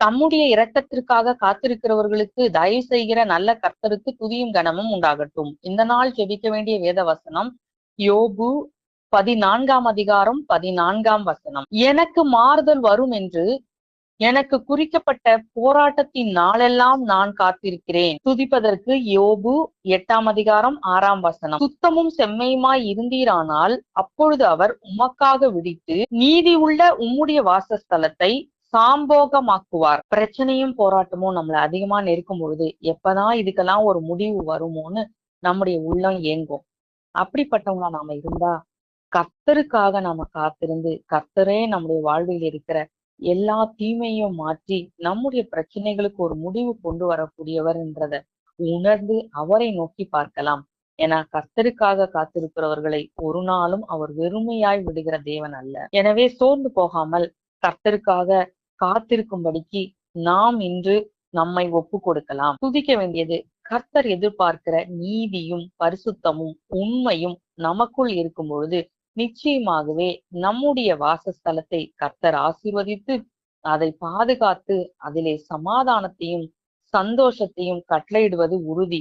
தம்முடைய இரக்கத்திற்காக காத்திருக்கிறவர்களுக்கு தயவு செய்கிற நல்ல கர்த்தருக்கு துதியும் கனமும் உண்டாகட்டும். இந்த நாள் ஜெபிக்க வேண்டிய வேத வசனம் யோபு பதினான்காம் அதிகாரம் பதினான்காம் வசனம். எனக்கு மாறுதல் வரும் என்று எனக்கு குறிக்கப்பட்ட போராட்டத்தின் நாளெல்லாம் நான் காத்திருக்கிறேன். துதிப்பதற்கு யோபு எட்டாம் அதிகாரம் ஆறாம் வசனம். சுத்தமும் செம்மையுமாய் இருந்தீரானால் அப்பொழுது அவர் உமக்காக விடித்து நீதி உள்ள உம்முடைய வாசஸ்தலத்தை சாம்போகமாக்குவார். பிரச்சனையும் போராட்டமும் நம்மளை அதிகமா நெருக்கும் பொழுது எப்பதான் இதுக்கெல்லாம் ஒரு முடிவு வருமோன்னு நம்முடைய உள்ளம் ஏங்கும். அப்படிப்பட்டவங்களா நாம இருந்தா கர்த்தருக்காக நாம காத்திருந்து கர்த்தரே நம்முடைய வாழ்வில் இருக்கிற எல்லா தீமையும் மாற்றி நம்முடைய பிரச்சனைகளுக்கு ஒரு முடிவு கொண்டு வரக்கூடியவர் என்றத உணர்ந்து அவரை நோக்கி பார்க்கலாம். ஏன்னா கர்த்தருக்காக காத்திருக்கிறவர்களை ஒரு நாளும் அவர் வெறுமையாய் விடுகிற தேவன் அல்ல. எனவே சோர்ந்து போகாமல் கர்த்தருக்காக காத்திருக்கும்படிக்கு நாம் இன்று நம்மை ஒப்பு கொடுக்கலாம் துதிக்க வேண்டியது கர்த்தர் எதிர்பார்க்கிற நீதியும் பரிசுத்தமும் உண்மையும் நமக்குள் இருக்கும் பொழுது நிச்சயமாகவே நம்முடைய வாசஸ்தலத்தை கர்த்தர் ஆசீர்வதித்து அதை பாதுகாத்து அதிலே சமாதானத்தையும் சந்தோஷத்தையும் கட்டளையிடுவது உறுதி.